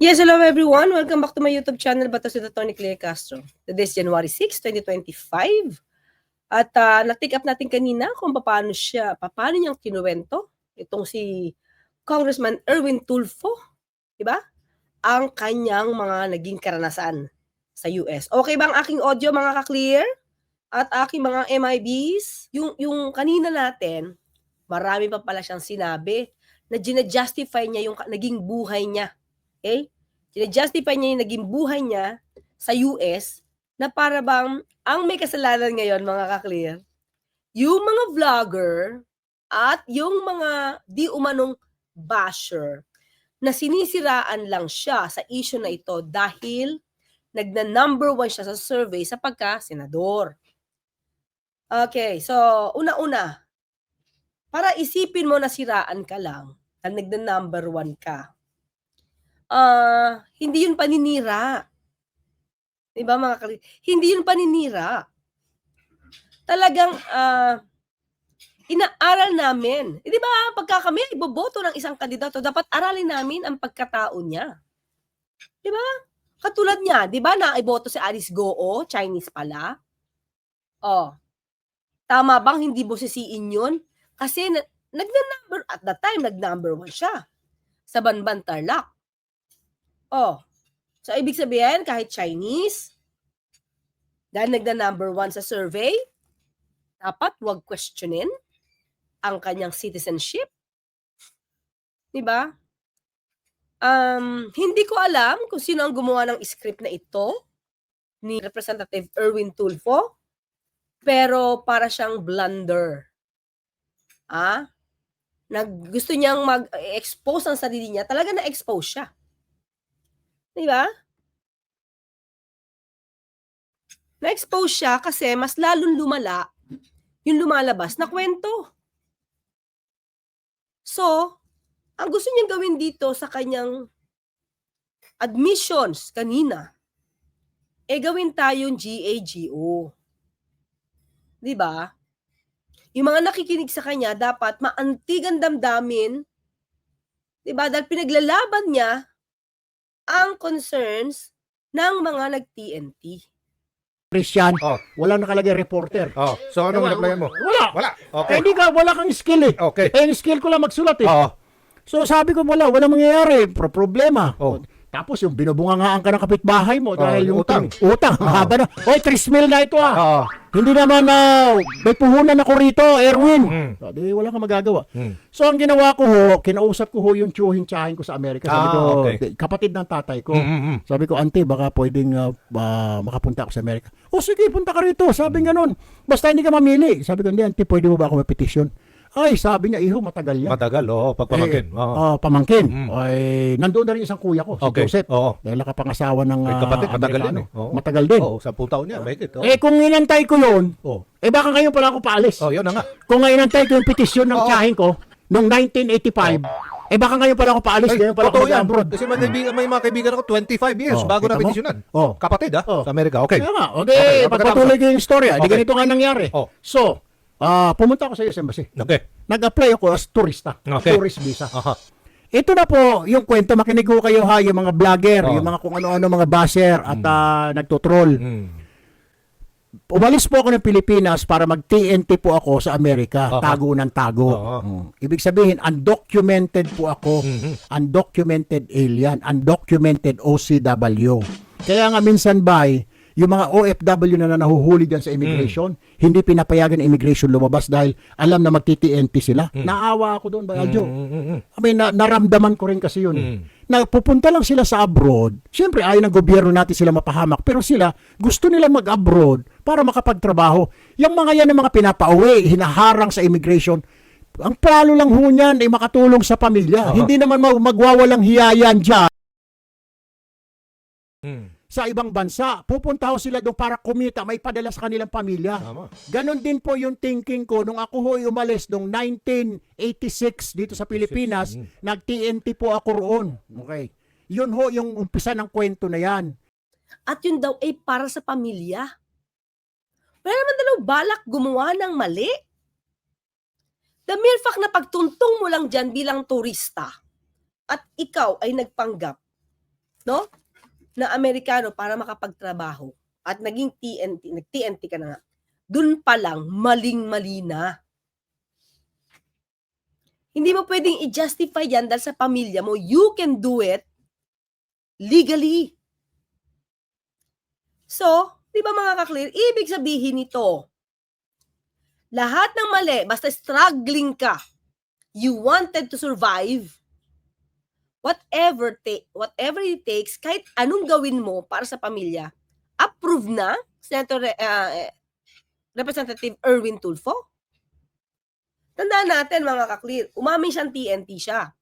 Yes, hello everyone. Welcome back to my YouTube channel, Bato si Tony Claire Castro. Today is January 6, 2025. At uh, na-take up natin kanina kung paano siya, paano niyang kinuwento itong si Congressman Erwin Tulfo, di ba? Ang kanyang mga naging karanasan sa US. Okay ba ang aking audio mga ka-clear? At aking mga MIBs? Yung, yung kanina natin, marami pa pala siyang sinabi na gina-justify niya yung naging buhay niya. Okay? Sina-justify niya yung naging buhay niya sa US na para bang ang may kasalanan ngayon mga ka-clear, yung mga vlogger at yung mga di umanong basher na sinisiraan lang siya sa issue na ito dahil nagna number one siya sa survey sa pagka-senador. Okay, so una-una, para isipin mo na siraan ka lang, na nagna number one ka, ah, hindi yun paninira. 'Di ba mga kali hindi yun paninira. Talagang, ah, inaaral namin. Eh, 'di ba pagka kami iboboto ng isang kandidato dapat aralin namin ang pagkatao niya. 'Di ba? Katulad niya, 'di ba naiboto si Alice Goo, Chinese pala? Oh. Tama bang hindi bosisiin yun? Kasi na, nagna-number at that time nag-number one siya sa Banban Tarlac. Oh. So, ibig sabihin, kahit Chinese, dahil nagna number one sa survey, dapat wag questionin ang kanyang citizenship. Di ba? Um, hindi ko alam kung sino ang gumawa ng script na ito ni Representative Erwin Tulfo, pero para siyang blunder. Ah? Nag, gusto niyang mag-expose ang sarili niya, talaga na-expose siya. Di ba? Na-expose siya kasi mas lalong lumala yung lumalabas na kwento. So, ang gusto niyang gawin dito sa kanyang admissions kanina, eh gawin tayong GAGO. Di ba? Yung mga nakikinig sa kanya, dapat maantigan damdamin, di ba? Dahil pinaglalaban niya ang concerns ng mga nag-TNT. Christian, Oh, wala nakalagay reporter. oh. So ano Wala, replyan mo? Wala. Wala. Eh, Okay. hindi ka, wala kang skill eh. Okay. Eh, yung skill ko lang magsulat eh. Oo. So sabi ko, wala, wala mangyayari. Pro problema. Oh. Tapos yung binubungangaan ka ng kapitbahay mo dahil yung yung utang. Utang, Oh. haba na. Oy, 3 mil na ito ah. Oo. Hindi naman na may puhunan ako rito, Erwin. Mm. Sabi, wala kang magagawa. Mm. So ang ginawa ko ho, kinausap ko ho yung tsuhin tsahin ko sa Amerika. Sabi Ah, ko, okay. kapatid ng tatay ko. Mm, mm, mm. Sabi ko, ante, baka pwedeng ah, ah, makapunta ako sa Amerika. O sige, punta ka rito. Sabi nga nun, basta hindi ka mamili. Sabi ko, hindi, ante, pwede mo ba ako mapetisyon? Ay, sabi niya, iho, matagal yan. Matagal, oo, Eh, pagpamangkin. Oo. ah, pamangkin. Mm. Ay, nandoon na rin isang kuya ko, si Okay. Joseph. Oo. Dahil nakapangasawa ng ah, kapatid, matagal din Amerikano. eh. Matagal din. Oo, 10 taon niya, make it. Oo. Eh, kung inantay ko yun, Oh. eh baka ngayon pala ako paalis. Oh, yun na nga. Kung inantay ko yung petisyon ng tiyahin ko, noong 1985, eh baka ngayon pala ako paalis, ngayon pala ako yan. mag-abroad. Kasi may, kaibigan, may mga kaibigan ako 25 years Oh, bago na petisyonan. Oh. Kapatid ah, Oh. sa Amerika. Okay. Kaya nga, okay, Okay, pagpatuloy ko yung istorya. Di Okay. ganito nga nangyari. Oh. So, ah pumunta ako sa US Embassy. Okay. Nag-apply ako as turista. Okay. Tourist visa. Aha. Ito na po yung kwento. Makinig ko kayo ha, yung mga vlogger, Oh. yung mga kung ano-ano mga basher at ah, nagtutroll. Mm. Umalis po ako ng Pilipinas para mag-TNT po ako sa Amerika. Aha. Tago ng tago. Oo. Mm. Ibig sabihin, undocumented po ako. Mhm. Undocumented alien. Undocumented OCW. Kaya nga minsan ba, yung mga OFW na nahuhuli dyan sa immigration, hindi pinapayagan ng immigration lumabas dahil alam na magti-TNT sila. Naawa ako doon, Bayaljo. Mm, mm, mm. I mean, na, naramdaman ko rin kasi yun. Mm. Na pupunta lang sila sa abroad. Siyempre, ayaw ng gobyerno natin sila mapahamak. Pero sila, gusto nila mag-abroad para makapagtrabaho. Yung mga yan, yung mga pinapauwi, hinaharang sa immigration, ang plano lang ho niyan ay makatulong sa pamilya. Aha. Hindi naman mag- magwawalang hiyayan dyan Mm. Sa ibang bansa. Pupunta ho sila doon para kumita, may padala sa kanilang pamilya. Tama. Ganon din po yung thinking ko nung ako ho'y umalis noong 1986 dito sa Pilipinas, Mm. nag-TNT po ako roon. Okay. Yun ho yung umpisa ng kwento na yan. At yun daw ay para sa pamilya. Wala naman daw balak gumawa ng mali. The mere fact na pagtuntong mo lang dyan bilang turista at ikaw ay nagpanggap no? Na Amerikano para makapagtrabaho at naging TNT, nag-TNT ka na nga. Dun pa lang, maling-mali na. Hindi mo pwedeng i-justify yan dahil sa pamilya mo. You can do it legally. So, di ba mga kaklir, ibig sabihin nito, lahat ng mali, basta struggling ka, you wanted to survive, whatever ta- whatever it takes, kahit anong gawin mo para sa pamilya, approve na Senator uh, Representative Erwin Tulfo. Tandaan natin mga kaklir, umamin siyang TNT siya.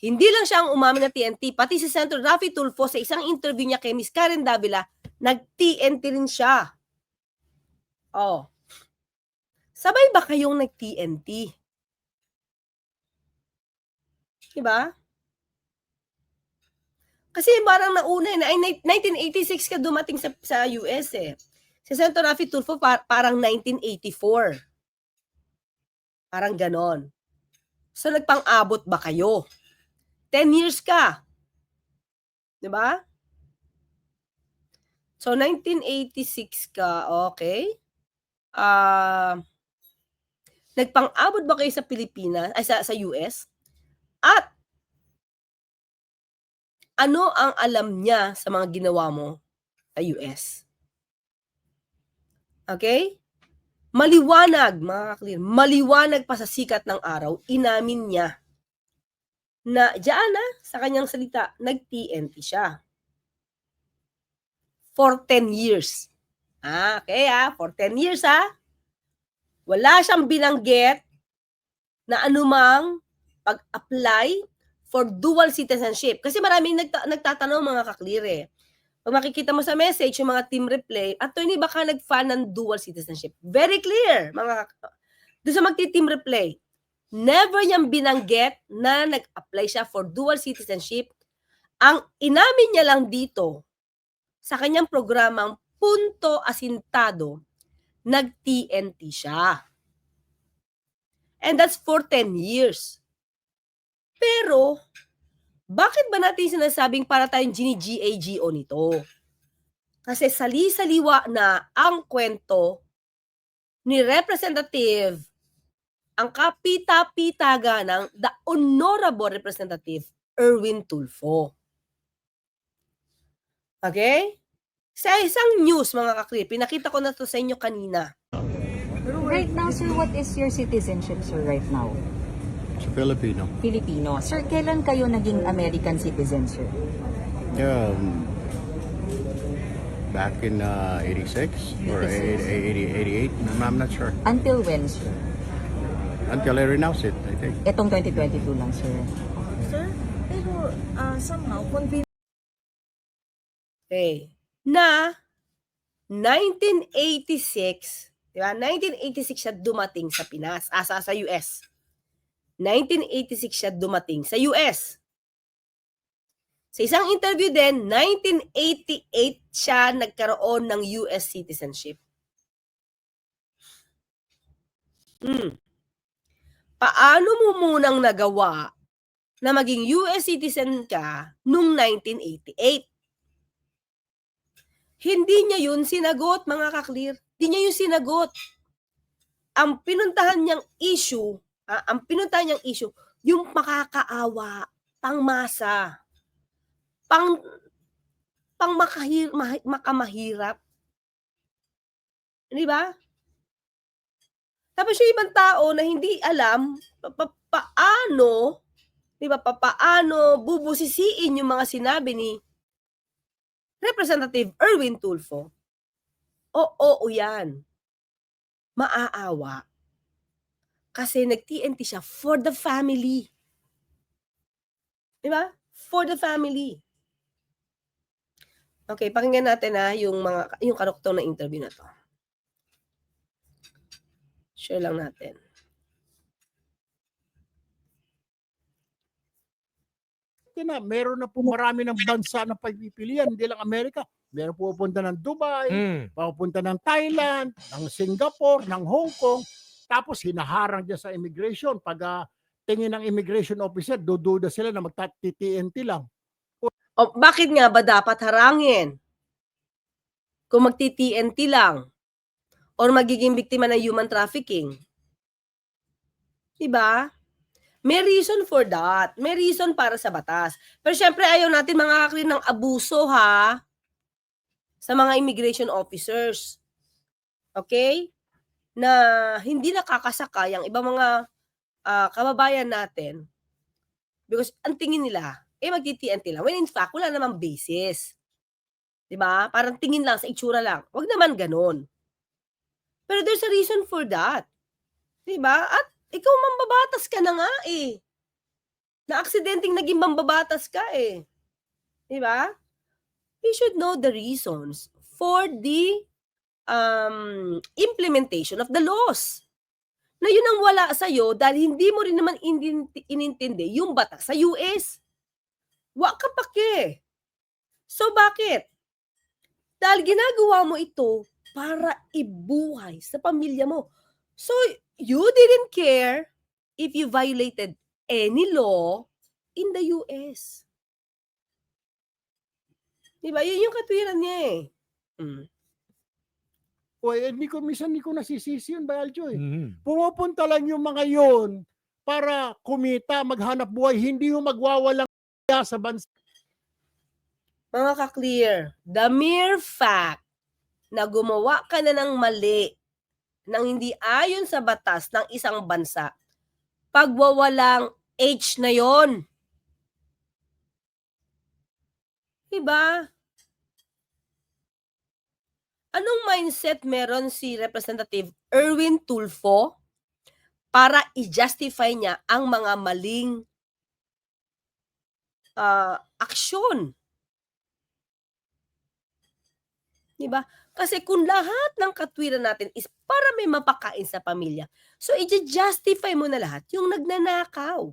Hindi lang siya ang umamin na TNT, pati si Senator Rafi Tulfo sa isang interview niya kay Miss Karen Davila, nag-TNT rin siya. Oh. Sabay ba kayong nag-TNT? Diba? Kasi parang nauna eh, na, ay, 1986 ka dumating sa, sa US eh. Si Senator Rafi Tulfo par- parang 1984. Parang ganon. So nagpang-abot ba kayo? 10 years ka. 'Di ba? So 1986 ka, okay? Ah nagpang-abot ba kayo sa Pilipinas ay sa sa US? At ano ang alam niya sa mga ginawa mo sa US? Okay? Maliwanag, mga kaklir, maliwanag pa sa sikat ng araw, inamin niya na diyan na sa kanyang salita, nag-TNT siya. For 10 years. Ah, okay ah, for 10 years ah. Wala siyang binanggit na anumang pag-apply for dual citizenship. Kasi maraming nagta- nagtatanong mga kaklir eh. Pag makikita mo sa message, yung mga team replay, attorney baka nag-fan ng dual citizenship. Very clear, mga doon sa magti-team replay. Never niyang binanggit na nag-apply siya for dual citizenship. Ang inamin niya lang dito sa kanyang programang Punto Asintado, nag-TNT siya. And that's for 10 years. Pero, bakit ba natin sinasabing para tayong gini-GAGO nito? Kasi sali-saliwa na ang kwento ni Representative, ang kapita-pitaga ng the Honorable Representative Erwin Tulfo. Okay? Sa isang news, mga kakri, pinakita ko na to sa inyo kanina. Right now, sir, what is your citizenship, sir, right now? Filipino. Filipino. Sir, kailan kayo naging American citizen, sir? Um, back in uh, 86 or 80, 86. 88, I'm, not sure. Until when, sir? Until I renounce it, I think. Itong 2022 lang, sir. Sir, pero ah, somehow, convenient Okay. Na 1986, di ba? 1986 siya dumating sa Pinas, asa sa US. 1986 siya dumating sa US. Sa isang interview din, 1988 siya nagkaroon ng US citizenship. Hmm. Paano mo munang nagawa na maging US citizen ka nung 1988? Hindi niya yun sinagot, mga kaklir. Hindi niya yun sinagot. Ang pinuntahan niyang issue, ah, ang pinuntahan niyang issue, yung makakaawa, pangmasa, pang pang makahir, mahi- makamahirap. Di ba? Tapos yung ibang tao na hindi alam pa- pa- paano, di ba, pa- paano bubusisiin yung mga sinabi ni Representative Erwin Tulfo, o oo yan. Maaawa. Kasi nag-TNT siya for the family. Di ba? For the family. Okay, pakinggan natin na yung mga yung karuktong na interview na to. Share lang natin. na meron na po marami ng bansa na pagpipilian, hindi lang Amerika. Meron pupunta ng Dubai, Mm. pupunta ng Thailand, ng Singapore, ng Hong Kong, tapos hinaharang dyan sa immigration. Pag ah, tingin ng immigration officer, dududa sila na magta-TNT lang. O bakit nga ba dapat harangin? Kung magti-TNT lang or magiging biktima ng human trafficking. 'Di ba? May reason for that. May reason para sa batas. Pero syempre ayaw natin mga ng abuso ha sa mga immigration officers. Okay? Na hindi nakakasakay ang ibang mga ah, kababayan natin because ang tingin nila eh magti-TNT lang. When in fact, wala namang basis. 'Di ba? Parang tingin lang sa itsura lang. Wag naman ganun. Pero there's a reason for that. 'Di ba? At ikaw mambabatas ka na nga eh. Na aksidenteng naging mambabatas ka eh. 'Di ba? We should know the reasons for the um, implementation of the laws. Na yun ang wala sa'yo dahil hindi mo rin naman inintindi yung batas sa US. Wa ka pa ke. So bakit? Dahil ginagawa mo ito para ibuhay sa pamilya mo. So you didn't care if you violated any law in the US. Diba? Yun yung katwiran niya eh. Mm. O, eh, hindi ko, minsan hindi ko nasisisi yun, Bayaljo eh. Mhm. Pumupunta lang yung mga yon para kumita, maghanap buhay, hindi yung magwawalang sa bansa. Mga ka-clear, the mere fact na gumawa ka na ng mali nang hindi ayon sa batas ng isang bansa, pagwawalang H na yon. Diba? Anong mindset meron si Representative Erwin Tulfo para i-justify niya ang mga maling ah, aksyon? 'Di ba? Kasi kung lahat ng katwiran natin is para may mapakain sa pamilya, so i-justify mo na lahat yung nagnanakaw.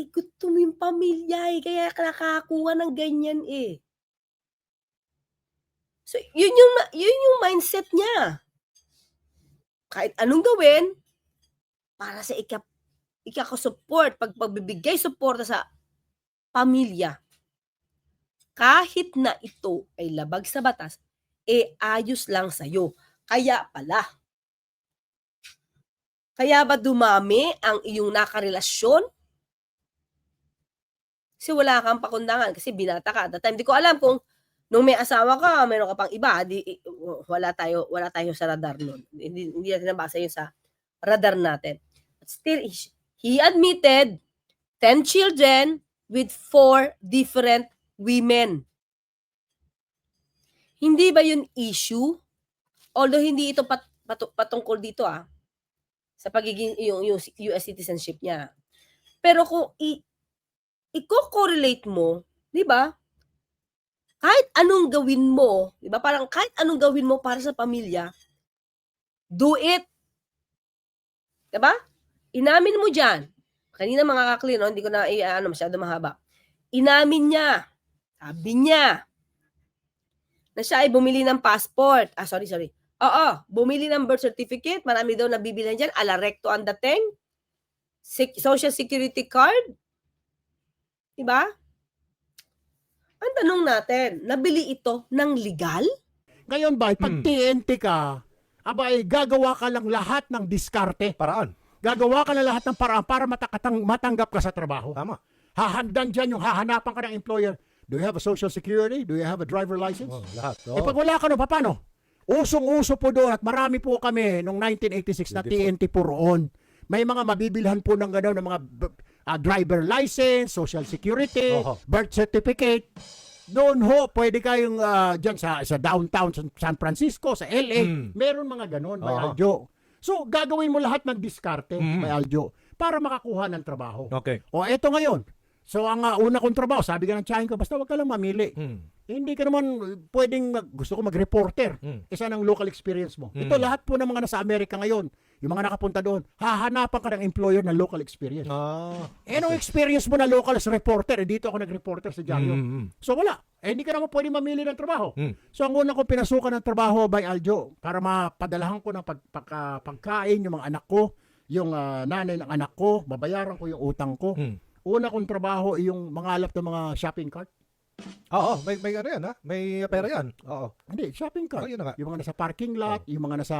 Eh, gutom yung pamilya eh, kaya nakakakuha ng ganyan eh. So, yun yung, yun yung mindset niya. Kahit anong gawin, para sa ika, ikakasupport, pag pagbibigay suporta sa pamilya, kahit na ito ay labag sa batas, eh ayos lang sa'yo. Kaya pala. Kaya ba dumami ang iyong nakarelasyon? Kasi wala kang pakundangan kasi binata ka. That time, di ko alam kung nung may asawa ka, meron ka pang iba, di, wala tayo, wala tayo sa radar nun. Hindi, hindi natin nabasa yun sa radar natin. But still, he- admitted 10 children with four different women. Hindi ba yun issue? Although hindi ito pat, patu- patungkol dito ah, sa pagiging yung, yung US citizenship niya. Pero kung i, i-correlate mo, di ba? Kahit anong gawin mo, di ba? Parang kahit anong gawin mo para sa pamilya, do it. Di ba? Inamin mo dyan. Kanina mga kakli, no? hindi ko na i- ano, masyado mahaba. Inamin niya. Sabi niya na siya ay bumili ng passport. Ah, sorry, sorry. Oo, bumili ng birth certificate. Marami daw nabibilhan dyan. Ala recto ang dating. Social security card. Diba? Ang tanong natin, nabili ito ng legal? Ngayon ba, pag Hmm. TNT ka, abay, gagawa ka lang lahat ng diskarte. Paraan. Gagawa ka na lahat ng paraan para matakatang, matanggap ka sa trabaho. Tama. Hahandan dyan yung hahanapan ka ng employer. Do you have a social security? Do you have a driver license? Oh, lahat. Eh pag wala ka no, paano? Usong-uso po doon at marami po kami noong 1986 na. TNT po roon. May mga mabibilhan po ng gano'n ng mga ah, driver license, social security, Oho. birth certificate. Doon ho, pwede kayong ah, dyan sa, sa downtown San, San Francisco, sa LA. Mm. Meron mga gano'n, may Oho. Aljo. So, gagawin mo lahat ng diskarte, Mm. may Aljo, para makakuha ng trabaho. Okay. O, eto ngayon. So, ang ah, una kong trabaho, sabi ka ng tsahin ko, basta wag ka lang mamili. Hmm. Hindi ka naman uh, pwedeng mag, gusto ko mag-reporter. Mm. Isa ng local experience mo. Mm. Ito lahat po ng mga nasa Amerika ngayon, yung mga nakapunta doon, hahanapan ka ng employer ng local experience. Ah. Eh, anong experience mo na local as reporter? Eh, dito ako nag-reporter sa Diaryo. Mm, mm. So, wala. Eh, hindi ka naman pwede mamili ng trabaho. Mm. So, ang una ko pinasukan ng trabaho by Aljo para mapadalahan ko ng pag, pagka- pagkain yung mga anak ko, yung ah, nanay ng anak ko, babayaran ko yung utang ko. Mm. una kong trabaho ay yung mangalap ng mga shopping cart. Oo, may, may ano yan ha? May pera yan. Oo. Hindi, shopping cart. Oh, yun na nga. Yung mga nasa parking lot, yung mga nasa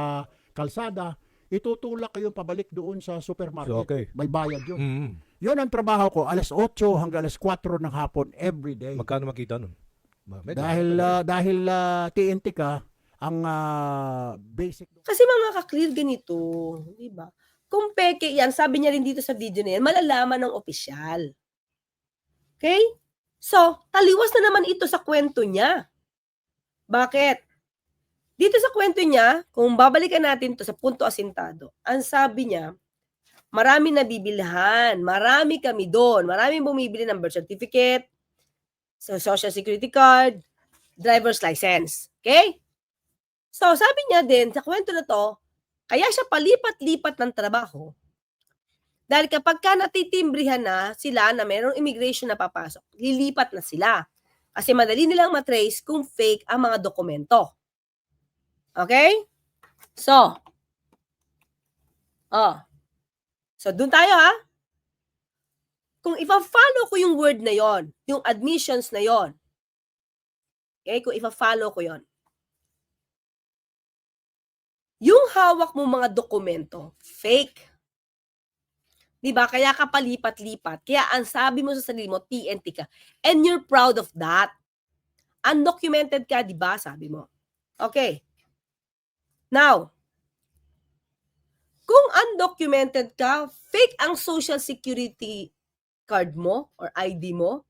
kalsada, itutulak kayo pabalik doon sa supermarket. So, okay. May bayad yun. Mm. Yun ang trabaho ko, alas 8 hanggang alas 4 ng hapon every day. Magkano makita nun? Medyo- dahil ah, dahil ah, TNT ka, ang ah, basic Kasi mga ka-clear ganito, di ba? Kung peke yan, sabi niya rin dito sa video na yan, malalaman ng opisyal. Okay? So, taliwas na naman ito sa kwento niya. Bakit? Dito sa kwento niya, kung babalikan natin to sa punto asintado, ang sabi niya, marami nabibilhan, marami kami doon, marami bumibili ng birth certificate, so social security card, driver's license. Okay? So, sabi niya din, sa kwento na to, kaya siya palipat-lipat ng trabaho. Dahil kapag ka natitimbrihan na sila na mayroong immigration na papasok, lilipat na sila. Kasi madali nilang matrace kung fake ang mga dokumento. Okay? So, oh. So, dun tayo ha. Kung ipa-follow ko yung word na yon, yung admissions na yon, okay, kung ipa-follow ko yon, yung hawak mo mga dokumento, fake. 'Di ba? Kaya ka palipat-lipat. Kaya ang sabi mo sa sarili mo, TNT ka. And you're proud of that. Undocumented ka, 'di ba? Sabi mo. Okay. Now, kung undocumented ka, fake ang social security card mo or ID mo,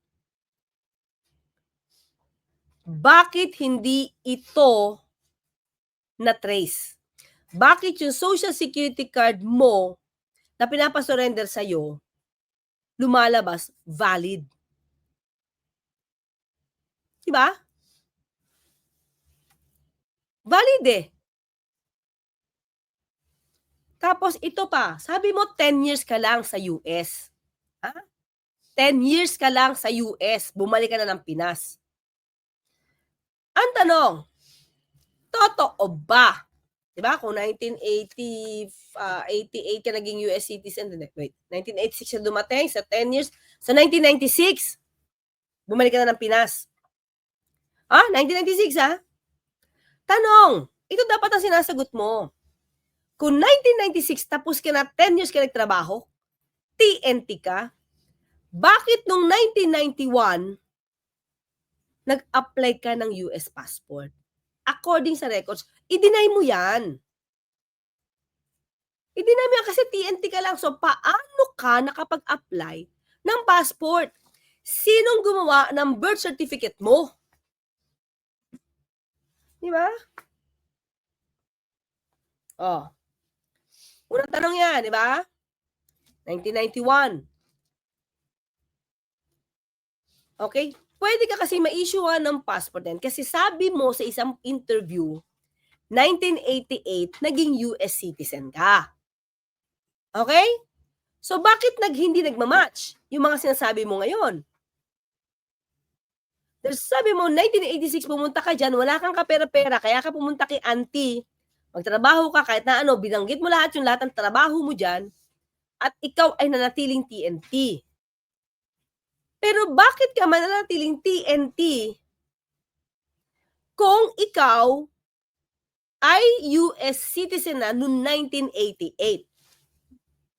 bakit hindi ito na trace? Bakit yung social security card mo na pinapasurrender sa'yo, lumalabas valid? Diba? Valid eh. Tapos ito pa, sabi mo 10 years ka lang sa US. Ha? 10 years ka lang sa US, bumalik ka na ng Pinas. Ang tanong, totoo ba 'Di ba? Kung 1980 ah, 88 ka naging US citizen, wait, 1986 ka dumating sa 10 years, sa 1996 bumalik ka na ng Pinas. Ah, 1996 ah. Tanong, ito dapat ang sinasagot mo. Kung 1996 tapos ka na 10 years ka nagtrabaho, TNT ka, bakit nung 1991 nag-apply ka ng US passport? According sa records, i-deny mo yan. I-deny mo yan kasi TNT ka lang. So, paano ka nakapag-apply ng passport? Sinong gumawa ng birth certificate mo? Di ba? Oh. Unang tanong yan, di ba? 1991. Okay? Pwede ka kasi ma-issuean ng passport din. Kasi sabi mo sa isang interview, 1988, naging US citizen ka. Okay? So, bakit nag, hindi nagmamatch yung mga sinasabi mo ngayon? Dahil sabi mo, 1986, pumunta ka dyan, wala kang kapera-pera, kaya ka pumunta kay auntie, magtrabaho ka, kahit na ano, binanggit mo lahat yung lahat ng trabaho mo dyan, at ikaw ay nanatiling TNT. Pero bakit ka mananatiling TNT kung ikaw ay US citizen na noong 1988?